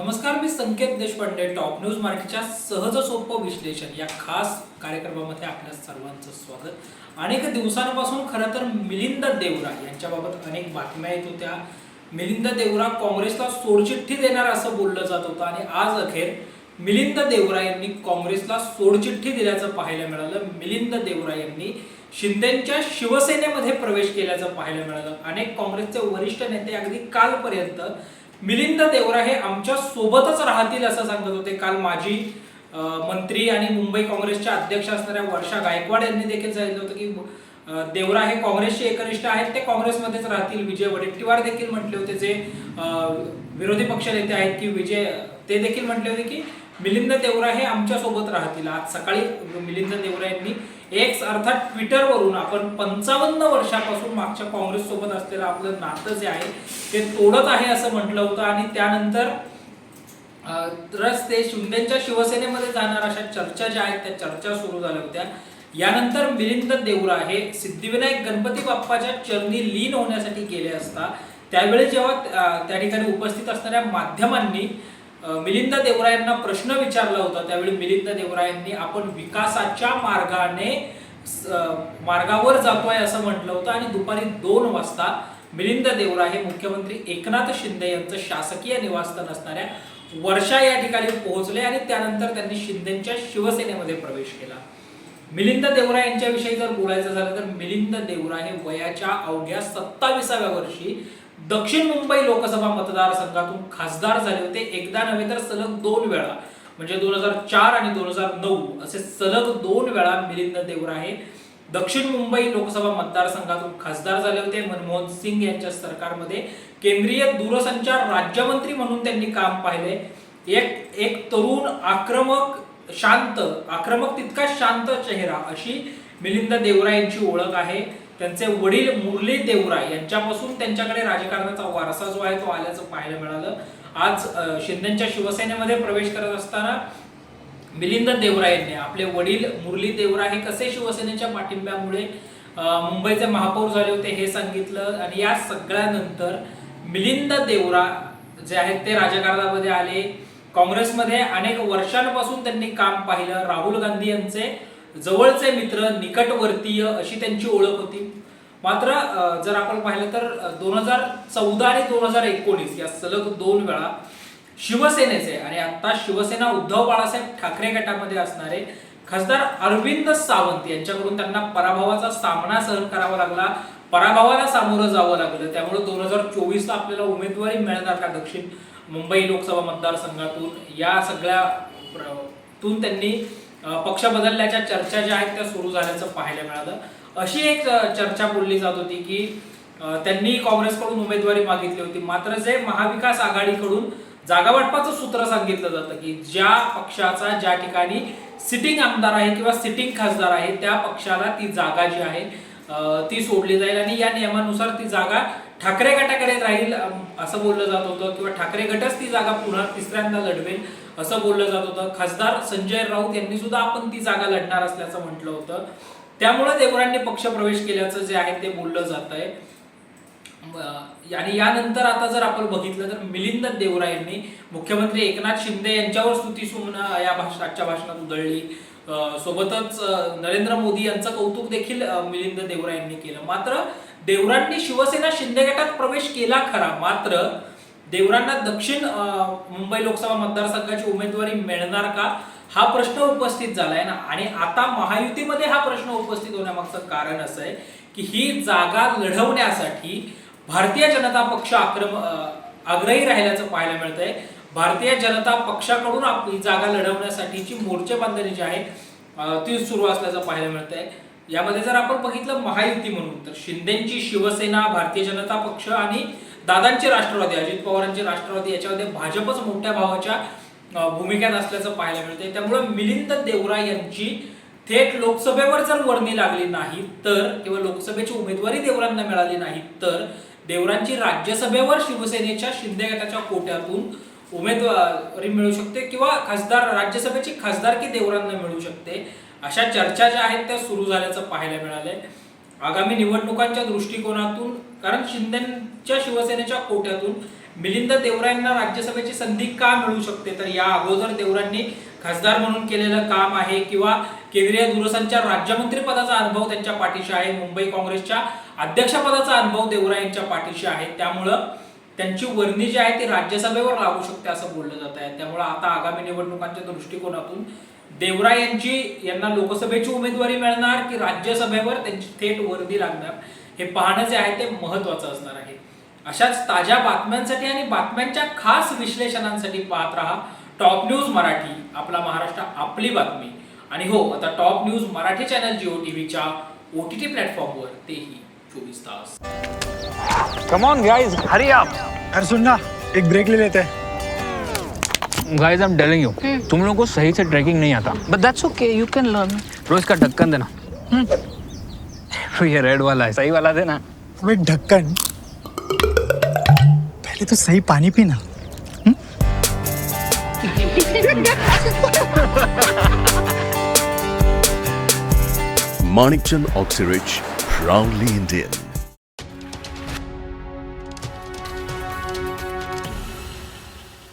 नमस्कार मी Sanket Deshpande top news मराठीच्या सहज सोपं विश्लेषण या खास कार्यक्रमामध्ये आपल्या सर्वांचं स्वागत. अनेक दिवसांपासून खरं तर मिलिंद देवरा यांच्याबाबत अनेक बातम्या येत होत्या. मिलिंद देवरा काँग्रेसला सोडचिठ्ठी देणार असं बोललं जात होतं आणि आज अखेर मिलिंद देवरा यांनी काँग्रेसला सोडचिठ्ठी दिल्याचं पाहायला मिळालं. मिलिंद देवरा यांनी शिंदेच्या शिवसेनेमध्ये प्रवेश केल्याचं पाहायला मिळालं. अनेक काँग्रेसचे वरिष्ठ नेते अगदी कालपर्यंत मिलिंद देवरा हे आमच्या सोबतच राहतील असं सांगत होते. काल माजी मंत्री आणि मुंबई काँग्रेसच्या अध्यक्ष असणाऱ्या वर्षा गायकवाड यांनी देखील सांगितलं होतं की देवरा हे काँग्रेसचे एकनिष्ठ आहेत ते काँग्रेसमध्येच राहतील. विजय वडेट्टीवार देखील म्हटले होते जे विरोधी पक्ष नेते आहेत की विजय ते देखील म्हटले होते की मिलिंद देवरा हे आमच्यासोबत राहतील. आज सकाळी मिलिंद देवरा यांनी एक्स अर्थात ट्विटरवरून आपण पंचावन्न वर्षापासून मागच्या काँग्रेस सोबत असलेलं आपलं नातं जे आहे ते तोडत आहे असं म्हटलं होतं. आणि त्यानंतर रस्ते ते शिंदेच्या शिवसेनेमध्ये जाणार अशा चर्चा ज्या आहेत त्या चर्चा सुरू झाल्या होत्या. यानंतर मिलिंद देवरा हे सिद्धिविनायक गणपती बाप्पाच्या चरणी लीन होण्यासाठी गेले असता त्यावेळी जेव्हा त्या ठिकाणी उपस्थित असणाऱ्या माध्यमांनी मिलिंद देवरायांना प्रश्न विचारला होता. त्यावेळी मिलिंद देवरायांनी आपण विकासाच्या मार्गाने मार्गावर जातोय असं म्हटलं होतं आणि दुपारी दोन वाजता मिलिंद देवरा हे मुख्यमंत्री एकनाथ शिंदे यांचं शासकीय निवासस्थान असणाऱ्या वर्षा या ठिकाणी पोहोचले आणि त्यानंतर त्यांनी शिंदेच्या शिवसेनेमध्ये प्रवेश केला. मिलिंद देवरा यांच्याविषयी जर बोलायचं झालं तर मिलिंद देवरा हे वयाच्या अवघ्या सत्ताविसाव्या वर्षी दक्षिण मुंबई लोकसभा मतदारसंघातून खासदार झाले होते. एकदा नव्हे तर सलग दोन वेळा. म्हणजे दोन हजार चार आणि दोन हजार नऊ असे सलग दोन वेळा मिलिंद देवरा हे दक्षिण मुंबई लोकसभा मतदारसंघातून खासदार झाले होते. मनमोहन सिंग यांच्या सरकारमध्ये केंद्रीय दूरसंचार राज्यमंत्री म्हणून त्यांनी काम पाहिले. एक एक तरुण आक्रमक शांत आक्रमक तितका शांत चेहरा अशी मिलिंद देवरा यांची ओळख आहे. त्यांचे वडील मुरली देवराय यांच्यापासून त्यांच्याकडे राजकारणाचा वारसा जो आहे तो आल्याचं पाहायला मिळालं. आज शिंदेच्या शिवसेनेमध्ये प्रवेश करत असताना मिलिंद देवराय यांनी आपले वडील मुरली देवराय हे कसे शिवसेनेच्या पाठिंब्यामुळे मुंबईचे महापौर झाले होते हे सांगितलं आणि या सगळ्यानंतर मिलिंद देवरा जे आहेत ते राजकारणामध्ये आले. काँग्रेसमध्ये अनेक वर्षांपासून त्यांनी काम पाहिलं. राहुल गांधी यांचे जवळचे मित्र निकटवर्तीय अशी त्यांची ओळख होती. मात्र जर आपण पाहिलं तर दोन हजार चौदा आणि दोन हजार एकोणीस या सलग दोन वेळा शिवसेनेचे आणि आता शिवसेना उद्धव बाळासाहेब ठाकरे गटामध्ये असणारे खासदार अरविंद सावंत यांच्याकडून त्यांना पराभवाचा सामना सहन करावा लागला. पराभवाला सामोरं जावं लागलं. त्यामुळे दोन हजार चोवीसला आपल्याला उमेदवारी मिळणार का दक्षिण मुंबई लोकसभा मतदारसंघातून? या सगळ्या तून त्यांनी पक्ष बदलल्याच्या चर्चा ज्या आहेत त्या सुरू झाल्याचं पाहायला मिळालं. अशी एक चर्चा बोलली जात होती की त्यांनी काँग्रेसकडून उमेदवारी मागितली होती. मात्र जे महाविकास आघाडीकडून जागा वाटपाचं सूत्र सांगितलं जातं की ज्या पक्षाचा ज्या ठिकाणी सिटिंग आमदार आहे किंवा सिटिंग खासदार आहे त्या पक्षाला ती जागा जी आहे ती सोडली जाईल आणि या नियमानुसार ती जागा ठाकरे गटाकडे राहील असं बोललं जात होतं किंवा ठाकरे गटच ती जागा पुन्हा तिसऱ्यांदा लढवेल असं बोललं जात होतं. खासदार संजय राऊत यांनी सुद्धा आपण ती जागा लढणार असल्याचं म्हटलं होतं. त्यामुळे देवरांनी पक्षप्रवेश केल्याचं जे आहे ते बोललं जात आहे आणि यानंतर आता जर आपण बघितलं तर मिलिंद देवरा यांनी मुख्यमंत्री एकनाथ शिंदे यांच्यावर स्तुती सुमनं या भाषा आजच्या भाषणात उधळली. सोबतच नरेंद्र मोदी यांचं कौतुक देखील मिलिंद देवरा यांनी केलं. मात्र देवरांनी शिवसेना शिंदे गटात प्रवेश केला खरा. मात्र देवरांना दक्षिण मुंबई लोकसभा मतदारसंघाची उमेदवारी मिळणार का? हा प्रश्न उपस्थित झालाय ना. आणि आता महायुतीमध्ये हा प्रश्न उपस्थित होण्यामागचं कारण असं आहे की ही जागा लढवण्यासाठी भारतीय जनता पक्ष आक्रम आग्रही राहिल्याचं पाहायला मिळतंय. भारतीय जनता पक्षाकडून आपली जागा लढवण्यासाठीची मोर्चेबांधणी जी आहे ती सुरू असल्याचं पाहायला मिळतंय. यामध्ये जर आपण बघितलं महायुती म्हणून तर शिंदेची शिवसेना भारतीय जनता पक्ष आणि दादांचे राष्ट्रवादी अजित पवारांचे राष्ट्रवादी याच्यामध्ये भाजपच मोठ्या भावाच्या भूमिकेत असल्याचं पाहायला मिळतंय. त्यामुळे मिलिंद देवरा यांची थेट लोकसभेवर जर वर्णी लागली नाही तर किंवा लोकसभेची उमेदवारी देवरांना मिळाली नाही तर देवरांची राज्यसभेवर शिवसेनेच्या शिंदे गटाच्या कोट्यातून उमेदवारी मिळू शकते किंवा खासदार राज्यसभेची खासदारकी देवरांना मिळू शकते. अशा चर्चा ज्या आहेत त्या सुरू झाल्याचं पाहायला मिळालंय. आगामी निवडणुकांच्या दृष्टिकोनातून कारण शिंदेच्या शिवसेनेच्या कोट्यातून मिलिंद देवरांना राज्यसभेची संधी का मिळू शकते? तर या अगोदर देवरांनी खासदार म्हणून केलेलं काम आहे किंवा केंद्रीय दूरसंचार राज्यमंत्री पदाचा अनुभव त्यांच्या पाठीशी आहे. मुंबई काँग्रेसच्या अध्यक्षपदाचा अनुभव देवरा यांच्या पाठीशी आहे. त्यामुळं त्यांची वर्णी जी आहे ती राज्यसभेवर लागू शकते असं बोललं जात आहे. त्यामुळे आता आगामी निवडणुकांच्या दृष्टिकोनातून देवरा यांची यांना लोकसभेची उमेदवारी मिळणार की राज्यसभेवर त्यांची थेट वर्दी लागणार हे पाहणं जे आहे ते महत्वाचं असणार आहे. अशाच ताज्या बातम्यांसाठी आणि बातम्यांच्या खास विश्लेषणांसाठी पाहत राहा टॉप न्यूज मराठी आपला महाराष्ट्र आपली बातमी. आणि हो आता top news Marathi channel Jio टीव्हीच्या ओ टी टी प्लॅटफॉर्मवर. तेही. चोवीस तास कम ऑन गाइस हरी आप अरे सुन ना एक ब्रेक ले लेते हैं। Guys I am telling you तुम लोगों को सही से ट्रैकिंग नहीं आता। But that's okay, you can learn. रोज का ढक्कन देना। तो ये रेड वाला है। सही वाला देना। अबे ढक्कन। पहले तो सही पानी पीना। Manikchand Oxyrich, proudly Indian.